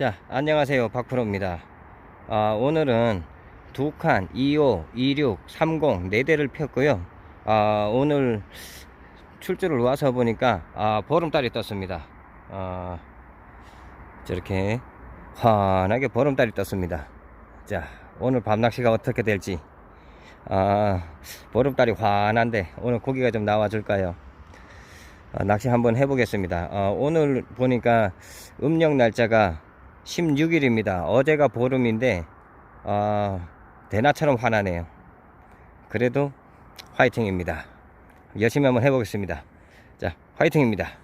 자, 안녕하세요. 박프로입니다. 아, 오늘은 두 칸, 25, 26, 30, 4대를 폈고요. 아, 오늘 출주를 와서 보니까, 아, 보름달이 떴습니다. 아, 저렇게 환하게 보름달이 떴습니다. 자, 오늘 밤낚시가 어떻게 될지. 아, 보름달이 환한데, 오늘 고기가 좀 나와 줄까요? 아, 낚시 한번 해보겠습니다. 어, 오늘 보니까 음력 날짜가 16일입니다. 어제가 보름인데 어, 대나처럼 화나네요. 그래도 화이팅입니다. 열심히 한번 해보겠습니다. 자, 화이팅입니다.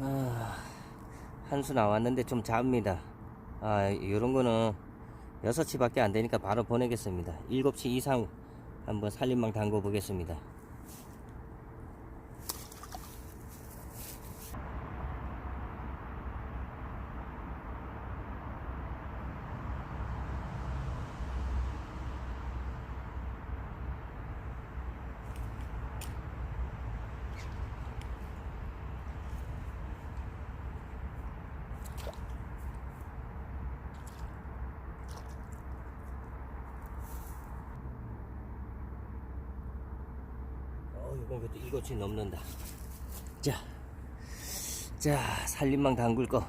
아, 한 수 나왔는데 좀 잡니다. 아, 요런 거는 6시 밖에 안 되니까 바로 보내겠습니다. 7시 이상 한번 살림망 담궈 보겠습니다. 이건 그래도 일곱치 넘는다. 자, 자, 살림망 담글 거.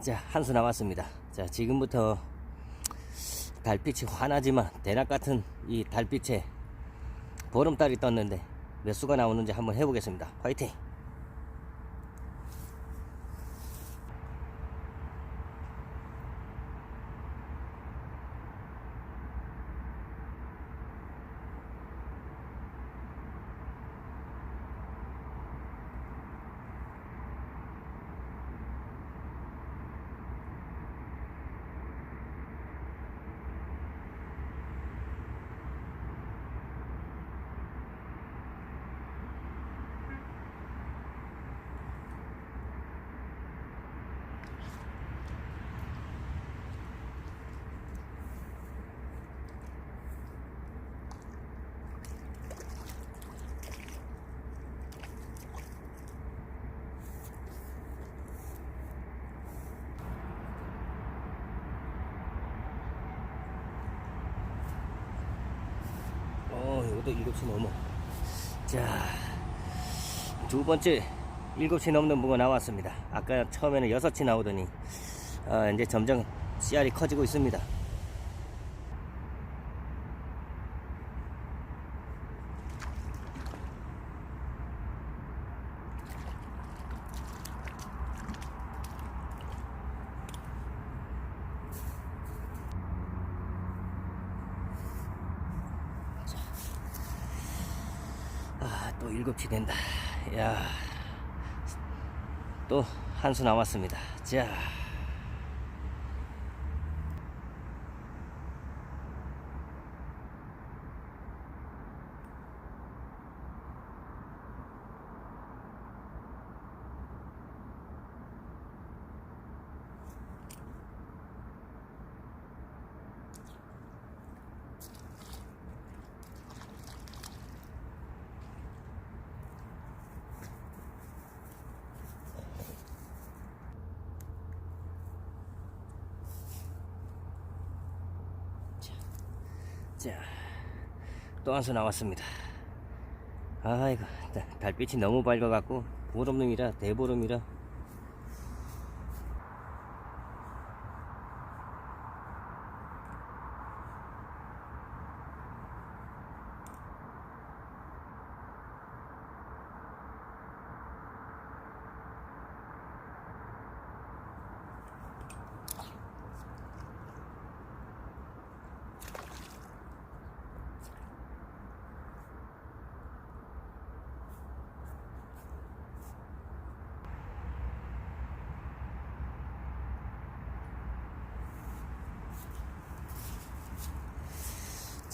자, 한 수 남았습니다. 자, 지금부터 달빛이 환하지만 대낮 같은 이 달빛에 보름달이 떴는데 몇 수가 나오는지 한번 해보겠습니다. 화이팅! 어, 이것도 일곱시 넘어. 자, 두 번째 일곱시 넘는 붕어 나왔습니다. 아까 처음에는 여섯치 나오더니, 아, 이제 점점 씨알이 커지고 있습니다. 아, 또 일곱치 된다. 야, 또 한 수 남았습니다. 자, 자, 또 한 수 나왔습니다. 아이고, 다- 달빛이 너무 밝아갖고 보름이라 대보름이라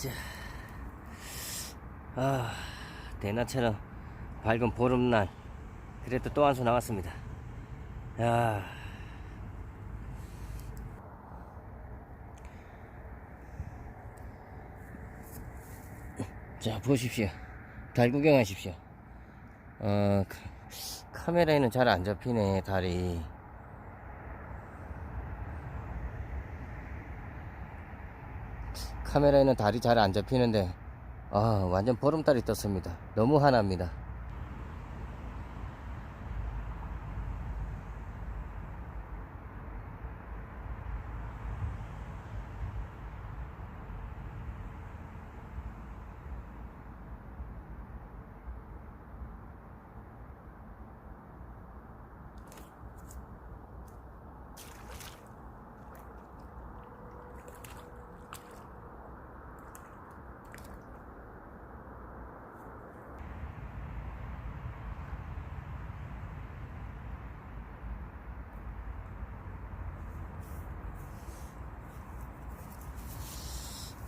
자, 아, 대낮처럼 밝은 보름날. 그래도 또 한 수 나왔습니다. 야. 자, 보십시오. 달 구경하십시오. 어, 카- 카메라에는 잘 안 잡히네, 달이. 카메라에는 달이 잘 안 잡히는데, 아, 완전 보름달이 떴습니다. 너무 환합니다.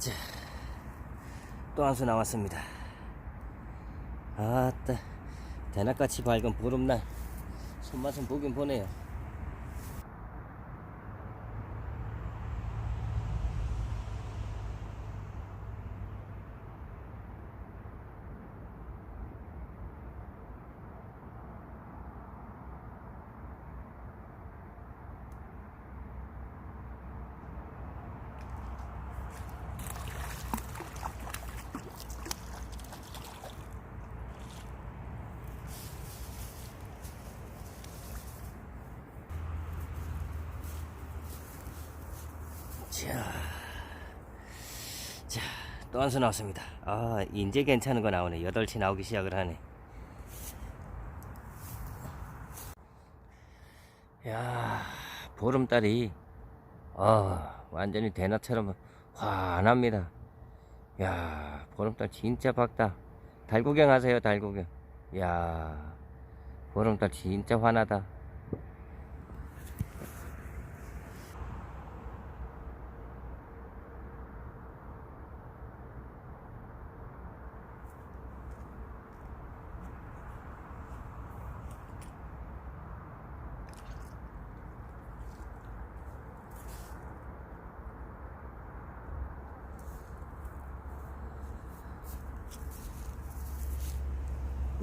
자, 또 한수 나왔습니다. 아따, 대낮같이 밝은 보름날. 손맛은 보긴 보네요. 자, 자, 또 한 수 나왔습니다. 아, 이제 괜찮은 거 나오네. 8시 나오기 시작을 하네. 야, 보름달이, 아, 완전히 대낮처럼 환합니다. 야, 보름달 진짜 밝다. 달 구경 하세요, 달 구경. 야, 보름달 진짜 환하다.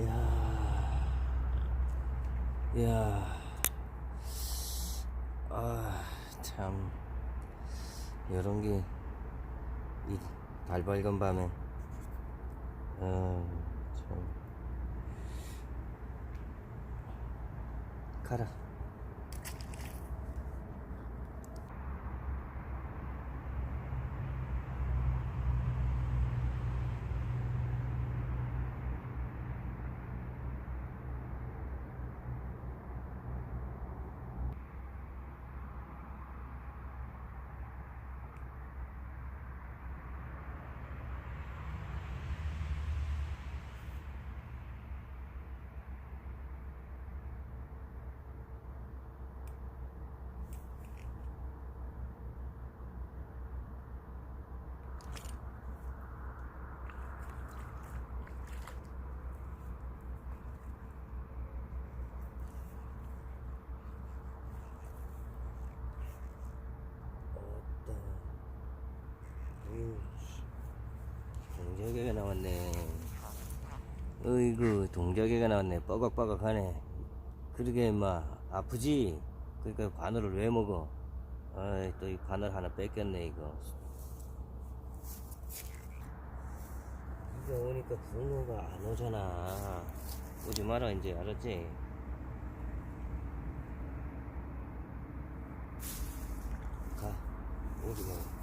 야, 야, 아, 참, 이런 게, 이, 달 밝은 밤에, 어, 참, 가라. 어따. 어휴, 동작이가 나왔네. 어이구, 동작이가 나왔네. 뻐걱뻐걱하네. 그러게, 임마, 아프지? 그러니까 바늘을 왜 먹어? 아이, 또 이 바늘 하나 뺏겼네, 이거. 이거 오니까 붕어가 안 오잖아. 오지 마라, 이제, 알았지? 가, 오지 마.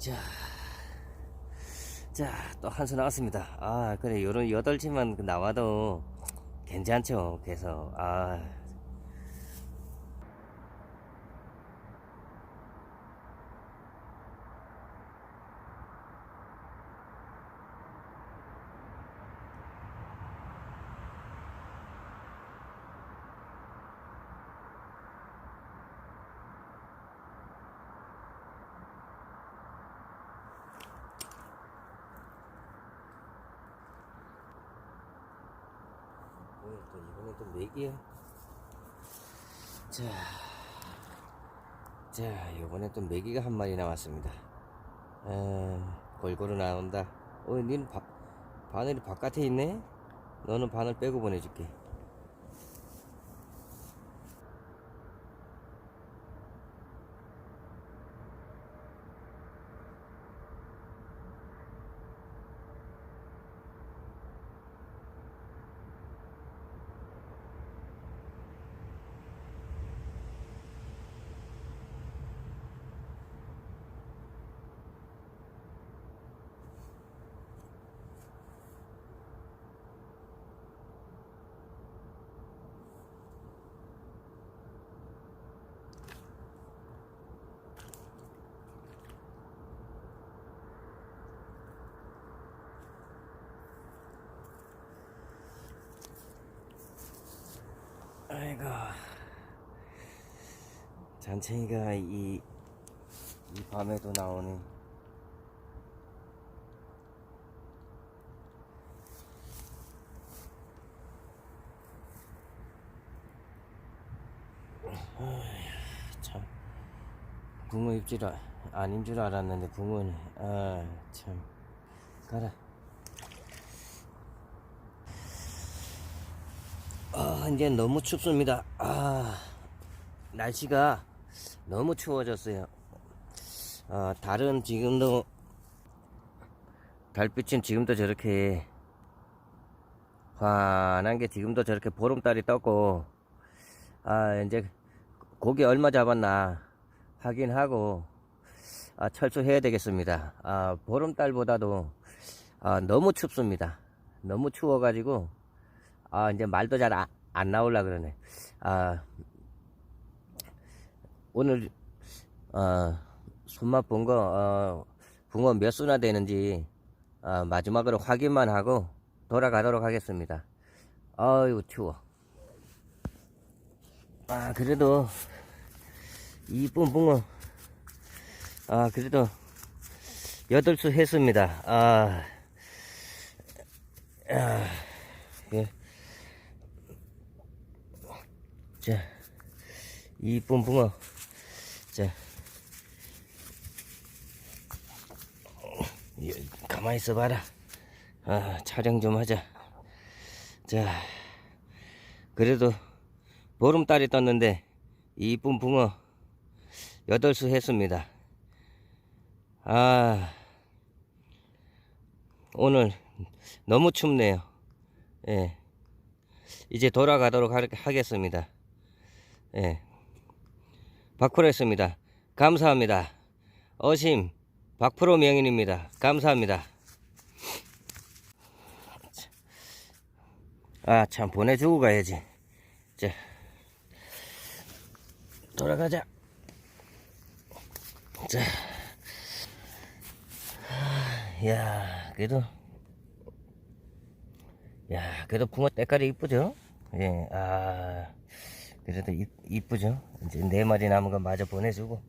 자, 자, 또 한 수 나왔습니다. 아, 그래, 요런 여덟 치만 나와도 괜찮죠. 그래서, 아. 오늘 또 또 맥이야. 자, 자, 이번엔 또 메기가 한 마리 나왔습니다. 아, 골고루 나온다. 어, 니는 바, 바늘이 바깥에 있네? 너는 바늘 빼고 보내줄게. 아이고. 잔챙이가 이, 이 밤에도 나오네. 참. 붕어 입질 아- 아닌 줄 알았는데 붕어네. 아, 참. 가라. 아, 이제 너무 춥습니다. 아, 날씨가 너무 추워졌어요. 아, 달은 지금도, 달빛은 지금도 저렇게 환한 게 지금도 저렇게 보름달이 떴고, 아, 이제 고기 얼마 잡았나 확인하고, 아, 철수해야 되겠습니다. 아, 보름달보다도, 아, 너무 춥습니다. 너무 추워가지고, 아, 이제 말도 잘 안 나올라 그러네. 아, 오늘, 어, 손맛 본 거, 어, 붕어 몇 수나 되는지, 어, 마지막으로 확인만 하고 돌아가도록 하겠습니다. 아유, 추워. 아, 그래도, 이쁜 붕어, 아, 그래도, 여덟 수 했습니다. 아, 아, 예. 자, 이쁜 붕어. 자, 예, 가만히 있어봐라. 아, 촬영 좀 하자. 자, 그래도 보름달이 떴는데 이쁜 붕어 여덟 수 했습니다. 아, 오늘 너무 춥네요. 예. 이제 돌아가도록 하, 하겠습니다. 예. 박프로였습니다. 감사합니다. 어심 박프로 명인입니다. 감사합니다. 아, 참, 보내주고 가야지. 자, 돌아가자. 자, 아, 야, 그래도, 야, 그래도 붕어 때깔이 이쁘죠? 예, 아, 그래도 이, 이쁘죠? 이제 네 마리 남은 거 마저 보내주고.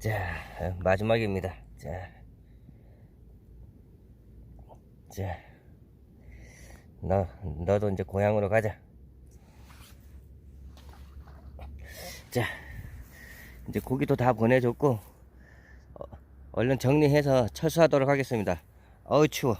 자, 어, 마지막입니다. 자, 자, 너, 너도 이제 고향으로 가자. 자, 이제 고기도 다 보내줬고, 어, 얼른 정리해서 철수하도록 하겠습니다. 어우, 추워.